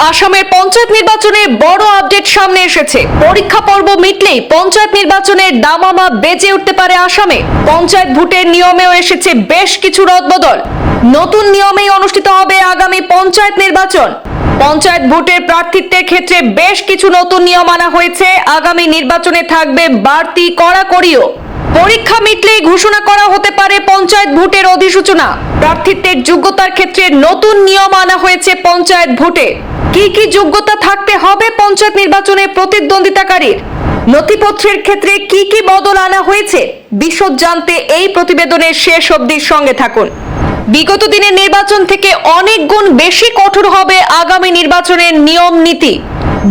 আসামের পঞ্চায়েত নির্বাচনে বড় আপডেট সামনে এসেছে। পরীক্ষা পর্ব মিটলেই পঞ্চায়েত নির্বাচনের দামামা বেজে উঠতে পারে আসামে। পঞ্চায়েত ভোটের নিয়মেও এসেছে বেশ কিছু রদবদল। নতুন নিয়মেই অনুষ্ঠিত হবে আগামী পঞ্চায়েত নির্বাচন। পঞ্চায়েত ভোটের প্রার্থিত্বের ক্ষেত্রে বেশ কিছু নতুন নিয়ম আনা হয়েছে। আগামী নির্বাচনে থাকবে বাড়তি কড়াকড়িও। পরীক্ষা মিটলেই ঘোষণা করা হতে পারে পঞ্চায়েত ভোটের অধিসূচনা। প্রার্থিত্বের যোগ্যতার ক্ষেত্রে নতুন নিয়ম আনা হয়েছে পঞ্চায়েত ভোটে। কি কি যোগ্যতা থাকতে হবে পঞ্চায়েত নির্বাচনে প্রতিদ্বন্দ্বিতাকারীর? নথিপত্রের ক্ষেত্রে কি কি বদল আনা হয়েছে? বিশদ জানতে এই প্রতিবেদনের শেষ অবধির সঙ্গে থাকুন। বিগত দিনের নির্বাচন থেকে অনেক গুণ বেশি কঠোর হবে আগামী নির্বাচনের নিয়ম নীতি।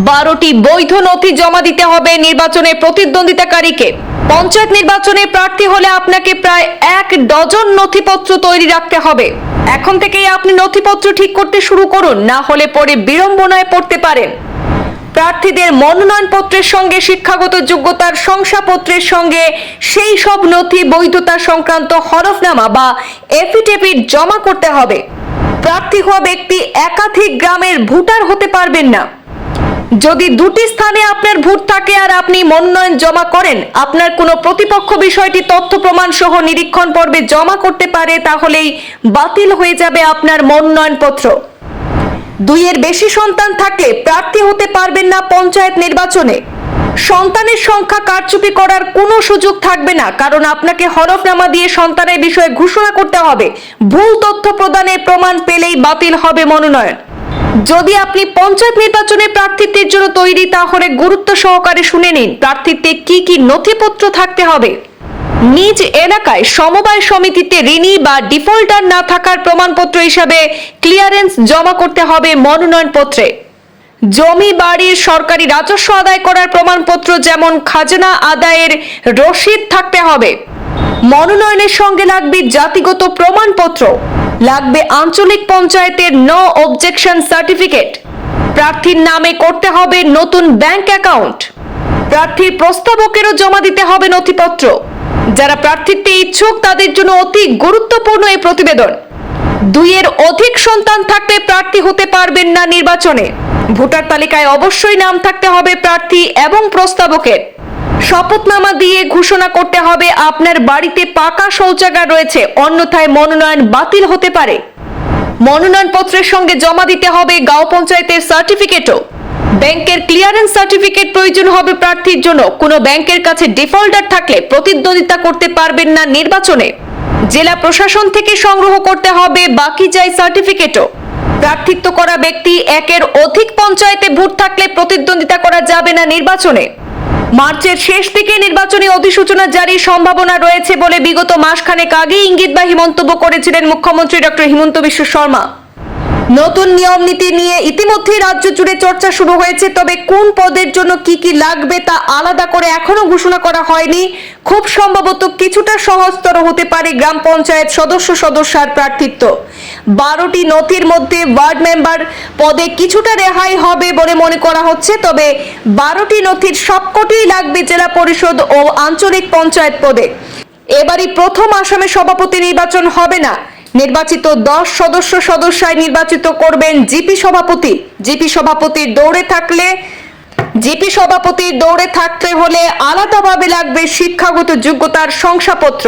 বারোটি বৈধ নথি জমা দিতে হবে নির্বাচনে প্রতিদ্বন্দ্বিতাকারীকে। পঞ্চায়েত নির্বাচনে প্রার্থী হলে আপনাকে প্রায় এক ডজন নথিপত্র তৈরি রাখতে হবে। এখন থেকেই আপনি নথিপত্র ঠিক করতে শুরু করুন, না হলে পরে বিড়ম্বনায় পড়তে পারেন। প্রার্থীদের মনোনয়নপত্রের সঙ্গে, শিক্ষাগত যোগ্যতার শংসাপত্রের সঙ্গে সেই সব নথি বৈধতা সংক্রান্ত হরফনামা বা এফিডেভিট জমা করতে হবে। প্রার্থী হওয়া ব্যক্তি একাধিক গ্রামের ভোটার হতে পারবেন না। যদি দুটি স্থানে আপনার ভোট থাকে আর আপনি মনোনয়ন জমা করেন, আপনার কোনো প্রতিপক্ষ বিষয়টি তথ্য প্রমাণ সহ নিরীক্ষণ পর্বে জমা করতে পারে, তাহলেই বাতিল হয়ে যাবে আপনার মনোনয়নপত্র দুইয়ের বেশি সন্তান থাকলে প্রার্থী হতে পারবেন না পঞ্চায়েত নির্বাচনে। সন্তানের সংখ্যা কারচুপি করার কোনো সুযোগ থাকবে না, কারণ আপনাকে হরফনামা দিয়ে সন্তানের বিষয়ে ঘোষণা করতে হবে। ভুল তথ্য প্রদানের প্রমাণ পেলেই বাতিল হবে মনোনয়ন। যদি আপনি পঞ্চায়েত নির্বাচনে প্রার্থিত্বের জন্য তৈরি, তাহলে গুরুত্ব সহকারে শুনে নিন প্রার্থিত্বে কি কি নথিপত্র থাকতে হবে। নিজ এলাকায় সমবায় সমিতিতে ঋণী বা ডিফল্টার না থাকার প্রমাণপত্র হিসাবে ক্লিয়ারেন্স জমা করতে হবে মনোনয়নপত্রে। জমি বাড়ির সরকারি রাজস্ব আদায় করার প্রমাণপত্র যেমন খাজনা আদায়ের রসিদ থাকতে হবে। মনোনয়নের সঙ্গে লাগবে জাতিগত প্রমাণপত্র। লাগবে আঞ্চলিক পঞ্চায়েতের নো অবজেকশন সার্টিফিকেট প্রার্থীর নামে করতে হবে নতুন ব্যাংক অ্যাকাউন্ট প্রার্থীর প্রস্তাবকেরও জমা দিতে হবে নথিপত্র। যারা প্রার্থীতে ইচ্ছুক, তাদের জন্য অতি গুরুত্বপূর্ণ এই প্রতিবেদন। দুইয়ের অধিক সন্তান থাকলে প্রার্থী হতে পারবেন না নির্বাচনে। ভোটার তালিকায় অবশ্যই নাম থাকতে হবে প্রার্থী এবং প্রস্তাবকের। শপথনামা দিয়ে ঘোষণা করতে হবে, আপনার বাড়িতে পাকা শৌচাগার রয়েছে, অন্যথায় মনোনয়ন বাতিল হতে পারে। মনোনয়নপত্রের সঙ্গে জমা দিতে হবে গাঁও পঞ্চায়েতের সার্টিফিকেটও। ব্যাংকের ক্লিয়ারেন্স সার্টিফিকেট প্রয়োজন হবে প্রার্থীর জন্য, কোনো ব্যাংকের কাছে ডিফল্টার থাকলে প্রতিদ্বন্দ্বিতা করতে পারবেন না নির্বাচনে। জেলা প্রশাসন থেকে সংগ্রহ করতে হবে বাকি যাই সার্টিফিকেটও। প্রার্থিত্ব করা ব্যক্তি একের অধিক পঞ্চায়েতে ভোট থাকলে প্রতিদ্বন্দ্বিতা করা যাবে না নির্বাচনে। মার্চের শেষ দিকে নির্বাচনী অধিসূচনা জারির সম্ভাবনা রয়েছে বলে বিগত মাসখানেক আগে ইঙ্গিতবাহী মন্তব্য করেছিলেন মুখ্যমন্ত্রী ডক্টর হিমন্ত বিশ্ব শর্মা। নতুন নিয়ম নীতি নিয়ে ইতিমধ্যেই রাজ্য জুড়ে চর্চা শুরু হয়েছে, তবে কোন পদের জন্য কি কি লাগবে তা আলাদা করে এখনও ঘোষণা করা হয়নি। খুব সম্ভবত কিছুটা সহজতর হতে পারে গ্রাম পঞ্চায়েত সদস্য সদস্যার প্রার্থিত্ব। বারোটি নথির মধ্যে ওয়ার্ড মেম্বার পদে কিছুটা রেহাই হবে বলে মনে করা হচ্ছে, তবে বারোটি নথির সবকটিই লাগবে জেলা পরিষদ ও আঞ্চলিক পঞ্চায়েত পদে। এবারই প্রথম আসামে সভাপতি নির্বাচন হবে না। নির্বাচিত দশ সদস্য সদস্যায় নির্বাচিত করবেন জিপি সভাপতি। জিপি সভাপতির দৌড়ে থাকলে, জিপি সভাপতির দৌড়ে থাকতে হলে আলাদাভাবে লাগবে শিক্ষাগত যোগ্যতার শংসাপত্র।